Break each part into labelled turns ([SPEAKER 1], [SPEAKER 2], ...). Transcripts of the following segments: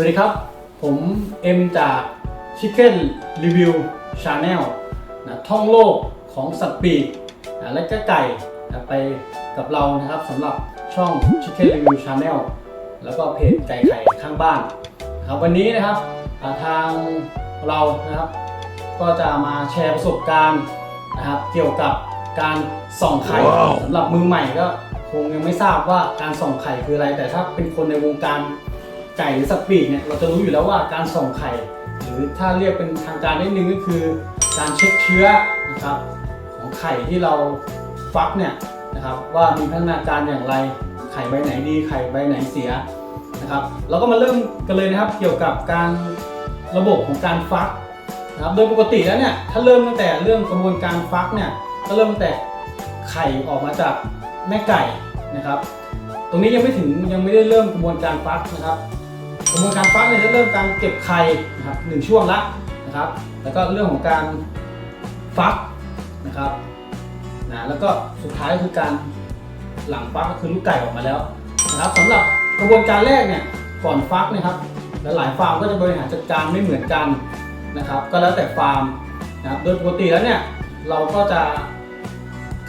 [SPEAKER 1] วัสดีครับ ผมเอ็มจาก Chicken Review Channel นะท่องโลกของสัตว์ปีกนะและก็ไก่นะไปกับเรานะครับสำหรับช่อง Chicken Review Channel แล้วก็เพจไก่ไข่ข้างบ้านนะครับวันนี้นะครับอ่าทางเรานะครับ ก็จะมาแชร์ประสบการณ์นะครับเกี่ยวกับการส่องไข่สำหรับมือใหม่ก็คงยังไม่ทราบว่าการส่องไข่คืออะไร แต่ถ้าเป็นคนในวงการ ไก่หรือสปีกเนี่ยเราจะรู้อยู่แล้วว่าการส่องไข่ หรือถ้าเรียกเป็นทางการนิดนึงก็คือการเช็คเชื้อนะครับของไข่ที่เราฟักเนี่ยนะครับว่ามีพัฒนาการอย่างไรไข่ใบไหนดีไข่ใบไหนเสียนะครับเราก็มาเริ่มกันเลยนะครับเกี่ยวกับการระบบของการฟักนะครับโดยปกติแล้วเนี่ยถ้าเริ่มตั้งแต่เรื่องกระบวนการฟักเนี่ยก็เริ่มตั้งแต่ไข่ออกมาจากแม่ไก่นะครับ ตรงนี้ยังไม่ถึงยังไม่ได้เริ่มกระบวนการฟักนะครับ กระบวนการฟักเนี่ยจะเริ่มการเก็บไข่นะครับหนึ่งช่วงละนะครับ แล้วก็เรื่องของการฟักนะครับนะแล้วก็สุดท้ายก็คือการหลังฟักก็คือลูกไก่ออกมาแล้วนะครับสำหรับกระบวนการแรกเนี่ยก่อนฟักเนะครับหลายฟาร์มก็จะบริหารจัดการไม่เหมือนกันนะครับ ก็แล้วแต่ฟาร์มนะครับโดยปกติแล้วเนี่ยเราก็จะ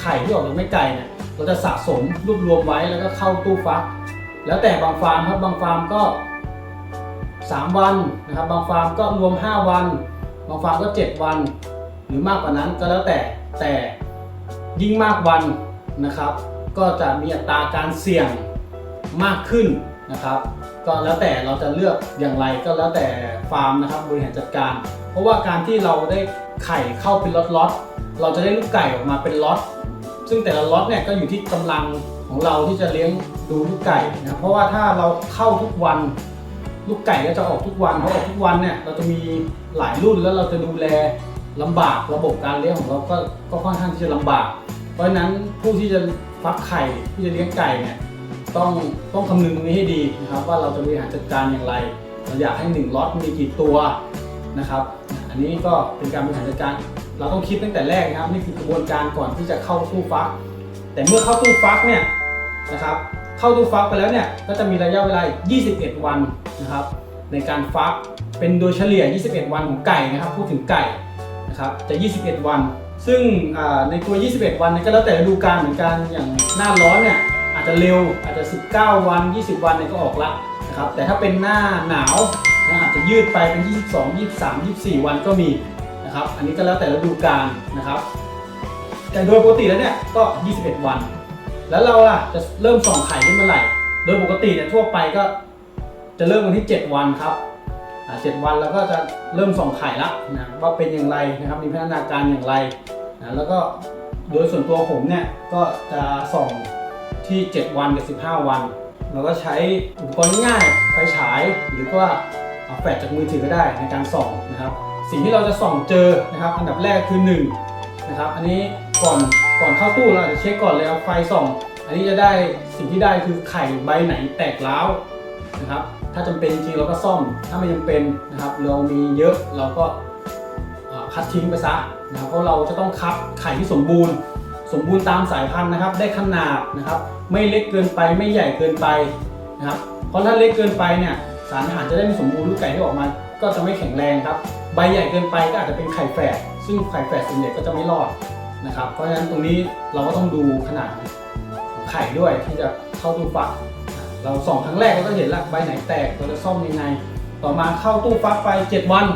[SPEAKER 1] ไข่ที่ออกจากแม่ไก่เนี่ยเราจะสะสมรวบรวมไว้แล้วก็เข้าตู้ฟัก แล้วแต่บางฟาร์มครับบางฟาร์มก็ 3 วันนะครับบางฟาร์มก็รวม 5 วัน บางฟาร์มก็ 7 วัน หรือมากกว่านั้นก็แล้วแต่แต่ยิ่งมากวันนะครับ ก็จะมีอัตราการเสี่ยงมากขึ้นนะครับ ก็แล้วแต่เราจะเลือกอย่างไรก็แล้วแต่ฟาร์มนะครับบริหารจัดการ เพราะว่าการที่เราได้ไข่เข้าเป็นล็อตล็อตๆเราจะได้ลูกไก่ออกมาเป็นล็อตซึ่งแต่ละล็อตเนี่ยก็อยู่ที่กำลังของเราที่จะเลี้ยงดูลูกไก่นะเพราะว่าถ้าเราเข้าทุกวัน ลูกไก่ก็จะออกทุกวันเพราะออกทุกวันเนี่ยเราจะมีหลายรุ่นแล้วเราจะดูแลลำบากระบบการเลี้ยงของเราก็ก็ค่อนข้างที่จะลำบาก เพราะฉะนั้นผู้ที่จะฟักไข่ที่จะเลี้ยงไก่เนี่ยต้องต้องคำนึงตรงนี้ให้ดีนะครับ ว่าเราจะบริหารจัดการอย่างไร เราอยากให้1ล็อตมีกี่ตัวนะครับ อันนี้ก็เป็นการบริหารจัดการ เราต้องคิดตั้งแต่แรกนะครับนี่คือกระบวนการก่อนที่จะเข้าตู้ฟัก แต่เมื่อเข้าตู้ฟักเนี่ยนะครับ เข้าตู้ฟักไปแล้วเนี่ยก็จะมีระยะเวลาอีก 21 วันนะครับ ในการฟักเป็นโดยเฉลี่ย 21 วันของไก่นะครับ พูดถึงไก่นะครับจะ 21 วัน ซึ่งในตัว 21 วันเนยก็แล้วแต่ฤดูกาลเหมือนกันอย่างหน้าร้อนเนี่ยอาจจะเร็วอาจจะ 19 วัน 20 วันเนี่ยก็ออกละนะครับแต่ถ้าเป็นหน้าหนาวนะอาจจะยืดไปเป็น 22 23 24 วันก็มีนะครับ อันนี้ก็แล้วแต่ฤดูกาลนะครับ แต่โดยปกติแล้วเนี่ยก็ 21 วัน แล้วเราล่ะจะเริ่มส่องไข่ได้เมื่อไหร่ โดยปกติเนี่ยทั่วไปก็จะเริ่มวันที่ 7 วันครับอ่า7วันแล้วก็จะเริ่มส่องไข่ละนะว่าเป็นอย่างไรนะครับมีพัฒนาการอย่างไรนะแล้วก็โดยส่วนตัวผมเนี่ยก็จะส่องที่ 7 วันกับ 15 วัน เราก็ใช้อุปกรณ์ง่ายไฟฉาย หรือว่าเอาแฟลชจากมือถือก็ได้ในการส่องนะครับ สิ่งที่เราจะส่องเจอนะครับ อันดับแรกคือ1นะครับอันนี้ก่อน ก่อนเข้าตู้เราอาจจะเช็คก่อนเลยเอาไฟส่อง อันนี้จะได้สิ่งที่ได้คือไข่ใบไหนแตกร้าวนะครับ ถ้าจำเป็นจริงเราก็ซ่อม ถ้าไม่จำเป็นนะครับ เรามีเยอะเราก็คัดทิ้งไปซะนะครับเพราะเราจะต้องคัดไข่ที่สมบูรณ์ สมบูรณ์ตามสายพันธุ์นะครับ ได้ขนาดนะครับ ไม่เล็กเกินไปไม่ใหญ่เกินไปนะครับ เพราะถ้าเล็กเกินไปเนี่ยสารอาหารจะได้ไม่สมบูรณ์ลูกไก่ที่ออกมา ก็จะไม่แข็งแรงครับ ใบใหญ่เกินไปก็อาจจะเป็นไข่แฝดซึ่งไข่แฝดส่วนใหญ่ก็จะไม่รอด นะครับเพราะฉะนั้นตรงนี้เราก็ต้องดูขนาดของไข่ด้วยที่จะเข้าตู้ฟัก เราส่องครั้งแรกเราก็เห็นละใบไหนแตกเราจะซ่อมยังไง ต่อมาเข้าตู้ฟักไป 7 วัน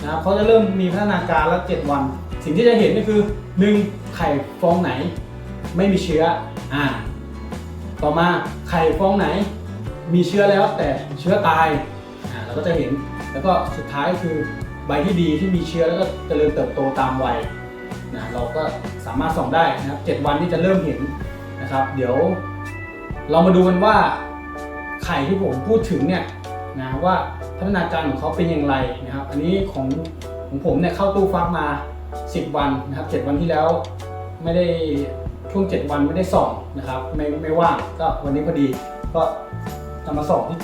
[SPEAKER 1] นะครับเขาจะเริ่มมีพัฒนาการล้ว7วัน สิ่งที่จะเห็นก็คือ 1. ไข่ฟองไหน ไม่มีเชื้ออ่าต่อมาไข่ฟองไหน มีเชื้อแล้วแต่เชื้อตายอ่าเราก็จะเห็นแล้วก็สุดท้ายคือใบที่ดีที่มีเชื้อแล้วก็เจริญเติบโตตามวัย นะเราก็สามารถส่องได้นะครับ7วันที่จะเริ่มเห็นนะครับ เดี๋ยวเรามาดูกันว่าไข่ที่ผมพูดถึงเนี่ยนะว่าพัฒนาการของเขาเป็นอย่างไรนะครับ อันนี้ของของผมเนี่ยเข้าตู้ฟักมา 10 วันนะครับ 7 วันที่แล้วไม่ได้ช่วง 7 วันไม่ได้ส่องนะครับไม่ไม่ว่างก็วันนี้พอดีก็จะมาส่องที่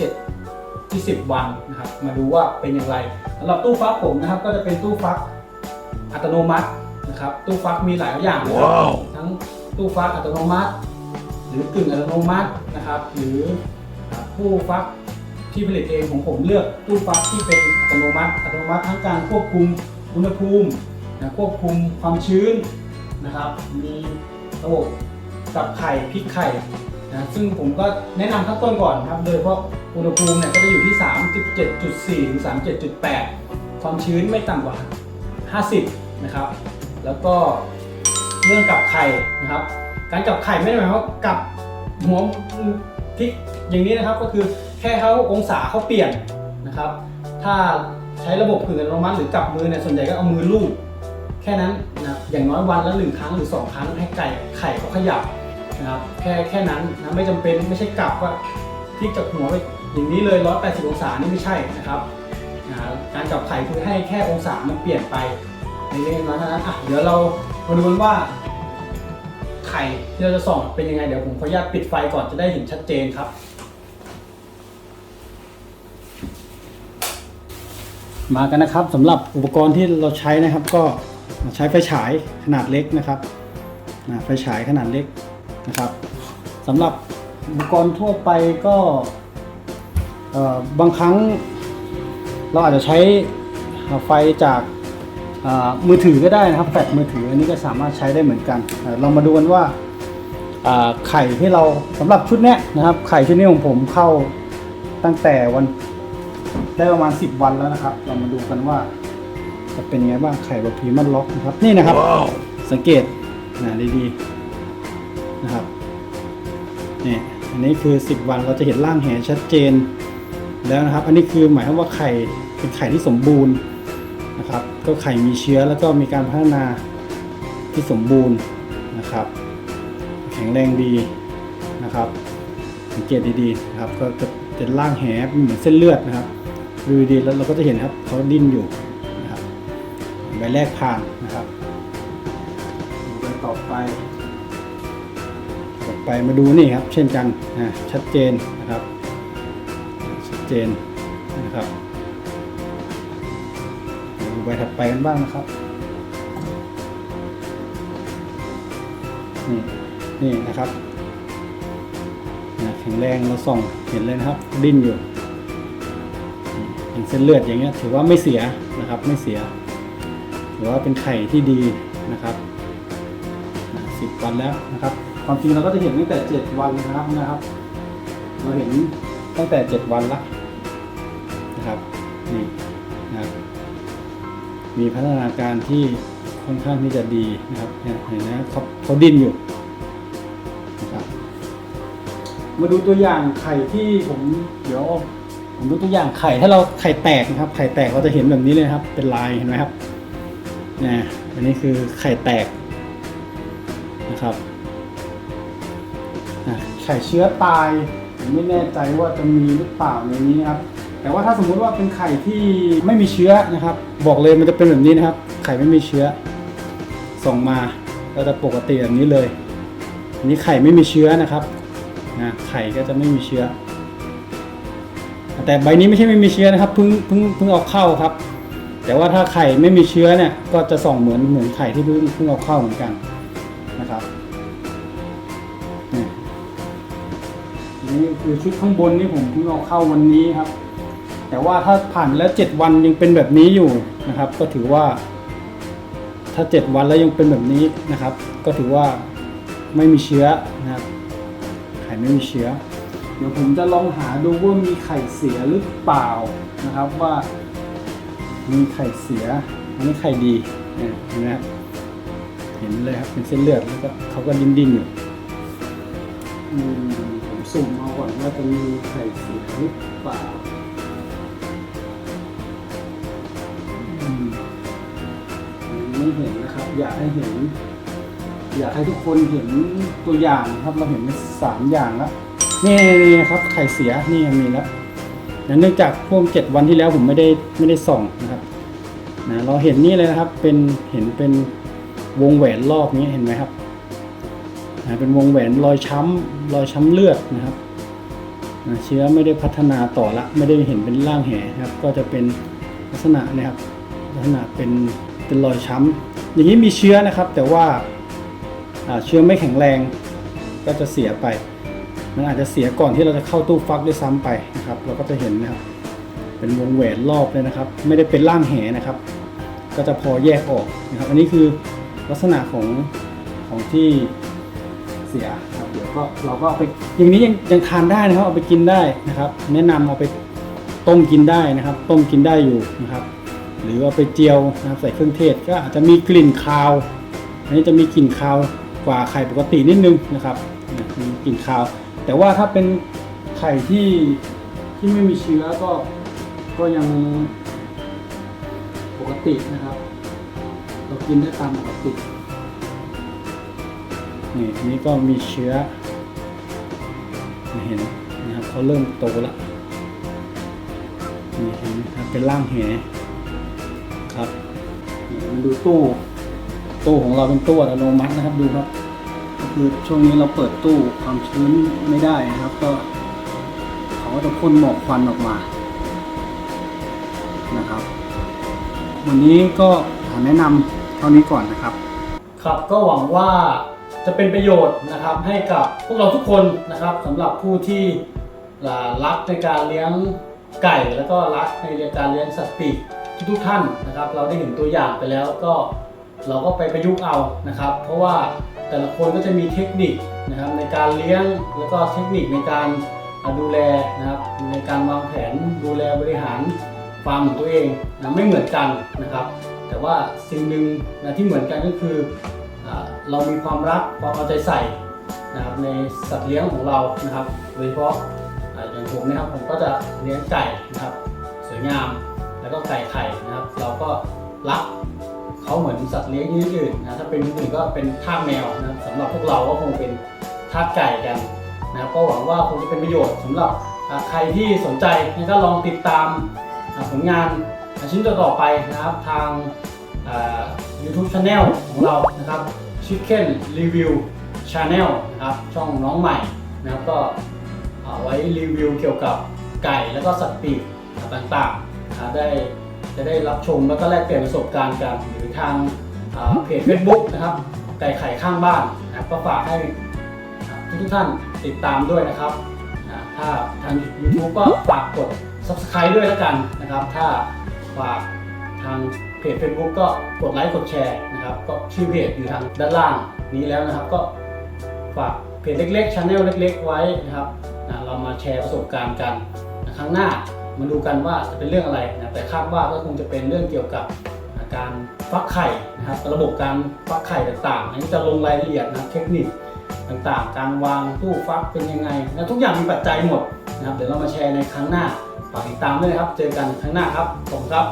[SPEAKER 1] 7 ที่ 10 วันนะครับ มาดูว่าเป็นอย่างไรสำหรับตู้ฟักผมนะครับ ก็จะเป็นตู้ฟักอัตโนมัติ นะครับตู้ฟักมีหลายอย่างนะครับ
[SPEAKER 2] ว้าว
[SPEAKER 1] ทั้งตู้ฟักอัตโนมัติ หรือกึ่งอัตโนมัตินะครับ หรือผู้ฟักที่ผลิตเองของผมเลือกตู้ฟักที่เป็นอัตโนมัติ อัตโนมัติทั้งการควบคุมอุณหภูมินะควบคุมความชื้นนะครับ มีระบบกับไข่พลิกไข่นะซึ่งผมก็แนะนำขั้นต้นก่อนครับโดยเฉพาะอุณหภูมิเนี่ยก็จะอยู่ที่ 37.4 ถึง 37.8 ความชื้นไม่ต่ำกว่า 50 นะครับ แล้วก็เรื่องกับไข่นะครับ การกับไข่ไม่ได้หมายความว่ากับหัวพลิกอย่างนี้นะครับก็คือแค่เขาองศาเขาเปลี่ยนนะครับ ถ้าใช้ระบบกึ่งอัตโนมัติหรือกับมือเนี่ยส่วนใหญ่ก็เอามือลูบแค่นั้นนะอย่างน้อยวันละหนึ่งครั้งหรือสองครั้งให้ไก่ไข่เขาขยับนะครับแค่แค่นั้นนะไม่จำเป็นไม่ใช่กลับว่าพลิกจากหัวไปอย่างนี้เลย180องศานี่ไม่ใช่นะครับนะการกับไข่คือให้แค่องศามันเปลี่ยนไป เรื่นนเท่านั้นอะเดี๋ยวเรามาดูกันว่า ไข่ที่เราจะส่องเป็นยังไง เดี๋ยวผมขออนุญาตปิดไฟก่อนจะได้เห็นชัดเจนครับ มากันนะครับสำหรับอุปกรณ์ที่เราใช้นะครับ ก็ใช้ไฟฉายขนาดเล็กนะครับนะไฟฉายขนาดเล็กนะครับสำหรับอุปกรณ์ทั่วไปก็บางครั้งเราอาจจะใช้ไฟจาก มือถือก็ได้นะครับแฟลชมือถืออันนี้ก็สามารถใช้ได้เหมือนกันเอ่อเรามาดูกันว่าอ่าไข่ที่เราสำหรับชุดเนี้ยนะครับไข่ชุดนี้ของผมเข้าตั้งแต่วันได้ประมาณ 10 วันแล้วนะครับ เรามาดูกันว่า จะเป็นยังไงบ้างไข่แบบพรีมันล็อกนะครับนี่นะครับสังเกตนะดีๆนะครับนี่อันนี้คือ 10 วันเราจะเห็นร่างแหชัดเจนแล้วนะครับ อันนี้คือหมายความว่าไข่เป็นไข่ที่สมบูรณ์ นะครับ ก็ไข่มีเชื้อแล้วก็มีการพัฒนาที่สมบูรณ์นะครับ แข็งแรงดีนะครับสังเกตดีๆนะครับก็จะเป็นร่างแหเหมือนเส้นเลือดนะครับดูดีๆแล้วเราก็จะเห็นครับเขาดิ้นอยู่นะครับใบแรกผ่านนะครับดูกันต่อไปต่อไปมาดูนี่ครับ เช่นกันนะชัดเจนนะครับ ชัดเจนนะครับ ใบถัดไปกันบ้างนะครับ นี่นี่นะครับแข็งแรงเราส่องเห็นเลยนะครับ ดิ้นอยู่เป็นเส้นเลือดอย่างเงี้ย ถือว่าไม่เสียนะครับ ไม่เสีย ถือว่าเป็นไข่ที่ดีนะครับสิบวันแล้วนะครับ ความจริงเราก็จะเห็นตั้งแต่เจ็ดวันนะครับนะครับ เราเห็นตั้งแต่เจ็ดวันละนะครับนี่นะครับ มีพัฒนาการที่ค่อนข้างที่จะดีนะครับเนี่ยเห็นนะเขาเขาดิ้นอยู่นะครับมาดูตัวอย่างไข่ที่ผมเดี๋ยวผมดูตัวอย่างไข่ถ้าเราไข่แตกนะครับ ไข่แตกเราจะเห็นแบบนี้เลยครับ เป็นลายเห็นไหมครับเนี่ยอันนี้คือไข่แตกนะครับไข่เชื้อตายผมไม่แน่ใจว่าจะมีหรือเปล่าในนี้นะครับ แต่ว่าถ้าสมมุติว่าเป็นไข่ที่ไม่มีเชื้อนะครับ บอกเลยมันจะเป็นแบบนี้นะครับ ไข่ไม่มีเชื้อ ส่งมาก็จะปกติแบบนี้เลย อันนี้ไข่ไม่มีเชื้อนะครับนะไข่ก็จะไม่มีเชื้อ แต่ใบนี้ไม่ใช่ไม่มีเชื้อนะครับเพิ่งเพิ่งเพิ่งเอาเข้าครับ แต่ว่าถ้าไข่ไม่มีเชื้อเนี่ยก็จะส่องเหมือนเหมือนไข่ที่เพิ่งเพิ่งเอาเข้าเหมือนกันนะครับนี่นี่คือชุดข้างบนนี่ผมเพิ่งเอาเข้าวันนี้ครับ แต่ว่าถ้าผ่านแล้ว 7 วันยังเป็นแบบนี้อยู่นะครับ ก็ถือว่า ถ้า 7 วันแล้วยังเป็นแบบนี้นะครับ ก็ถือว่าไม่มีเชื้อนะครับไข่ไม่มีเชื้อ เดี๋ยวผมจะลองหาดูว่ามีไข่เสียหรือเปล่านะครับว่า มีไข่เสียอันนี้ไข่ดีเนี่ยเห็นไหมครับเห็นเลยครับเป็นเส้นเลือดแล้วก็เขาก็ดิ้นดิ้นอยู่ผมสุ่มเอาก่อนว่าจะมีไข่เสียหรือเปล่า ไม่เห็นนะครับ อยากให้เห็น อยากให้ทุกคนเห็นตัวอย่างครับเราเห็นสามอย่างแล้วนี่นะครับไข่เสียนี่ยังมีแล้วนะเนื่องจากพวกเจ็ดวันที่แล้วผมไม่ได้ไม่ได้ส่องนะครับนะเราเห็นนี่เลยนะครับเป็นเห็นเป็นวงแหวนรอบนี้เห็นไหมครับนะเป็นวงแหวนรอยช้ำรอยช้ำเลือดนะครับนะเชื้อไม่ได้พัฒนาต่อละไม่ได้เห็นเป็นร่างแหครับ ก็จะเป็นลักษณะนะครับลักษณะเป็น เป็นรอยช้ำอย่างนี้มีเชื้อนะครับ แต่ว่าเชื้อไม่แข็งแรงก็จะเสียไป มันอาจจะเสียก่อนที่เราจะเข้าตู้ฟักด้วยซ้ำไปนะครับ เราก็จะเห็นนะครับ เป็นวงแหวนรอบเลยนะครับ ไม่ได้เป็นล่างแหนะครับ ก็จะพอแยกออกนะครับ อันนี้คือลักษณะของของที่เสียครับเดี๋ยวก็เราก็เอาไปอย่างนี้ยังยังทานได้นะครับ เอาไปกินได้นะครับ แนะนำเอาไปต้มกินได้นะครับ ต้มกินได้อยู่นะครับ หรือเอาไปเจียวนะครับใส่เครื่องเทศก็อาจจะมีกลิ่นคาว อันนี้จะมีกลิ่นคาวกว่าไข่ปกตินิดนึงนะครับมีกลิ่นคาว แต่ว่าถ้าเป็นไข่ที่ที่ไม่มีเชื้อก็ก็ยังปกตินะครับ เรากินได้ตามปกตินี่อันนี้ก็มีเชื้อเห็นนะครับเขาเริ่มโตแล้วนี่เห็นเป็นร่างแหรับนี่ มาดูตู้ ตู้ของเราเป็นตู้อัตโนมัตินะครับดูครับ ก็คือช่วงนี้เราเปิดตู้ความชื้นไม่ได้นะครับ ก็เขาก็จะพ่นหมอกควันออกมานะครับ วันนี้ก็ขอแนะนำเท่านี้ก่อนนะครับ ครับก็หวังว่าจะเป็นประโยชน์นะครับให้กับพวกเราทุกคนนะครับสำหรับผู้ที่รักในการเลี้ยงไก่ แล้วก็รักในการเลี้ยงสัตว์ปีก ทุกท่านนะครับ เราได้เห็นตัวอย่างไปแล้วก็เราก็ไปประยุกต์เอานะครับ เพราะว่าแต่ละคนก็จะมีเทคนิคนะครับในการเลี้ยงแล้วก็เทคนิคในการดูแลนะครับในการวางแผนดูแลบริหารฟาร์มของตัวเองนะไม่เหมือนกันนะครับ แต่ว่าสิ่งหนึ่งนะที่เหมือนกันก็คืออเรามีความรักความเอาใจใส่นะครับในสัตว์เลี้ยงของเรานะครับโดยเฉพาะอย่างผมนะครับผมก็จะเลี้ยงไก่นะครับสวยงาม แล้วก็ไก่ไข่นะครับ เราก็รักเขาเหมือนสัตว์เลี้ยงชนิดอื่นนะถ้าเป็นคนอื่นก็เป็นทาสแมวนะสำหรับพวกเราก็คงเป็นทาสไก่กันนะครับก็หวังว่าคงจะเป็นประโยชน์สำหรับใครที่สนใจนะก็ลองติดตามผลงานชิ้นต่อๆไปนะครับทางอ่า YouTube Channel ของเรานะครับ Chicken Review Channel นะครับช่องน้องใหม่นะครับก็เอาไว้รีวิวเกี่ยวกับไก่แล้วก็สัตว์ปีกต่างๆ ได้จะได้รับชมแล้วก็แลกเปลี่ยนประสบการณ์กัน หรือทางเพจ Facebook นะครับไก่ไข่ข้างบ้านนะครับก็ฝากให้ทุกท่านติดตามด้วยนะครับ ถ้าทาง YouTube ก็ฝากกด Subscribe ด้วยแล้วกันนะครับ ถ้าฝากทางเพจ Facebook ก็กดไลค์กดแชร์นะครับ ก็ชื่อเพจอยู่ทางด้านล่างนี้แล้วนะครับ ก็ฝากเพจเล็กๆช anel เล็ก ๆ ไว้นะครับนะเรามาแชร์ประสบการณ์กันนะครั้งหน้า มาดูกันว่าจะเป็นเรื่องอะไรนะแต่คาดว่าก็คงจะเป็นเรื่องเกี่ยวกับการฟักไข่นะครับระบบการฟักไข่ต่างๆ อันนี้จะลงรายละเอียดนะเทคนิคต่างๆ การวางตู้ฟักเป็นยังไงนะทุกอย่างมีปัจจัยหมดนะครับเดี๋ยวเรามาแชร์ในครั้งหน้าฝากติดตามด้วยนะครับ เจอกันครั้งหน้าครับขอบคุณครับ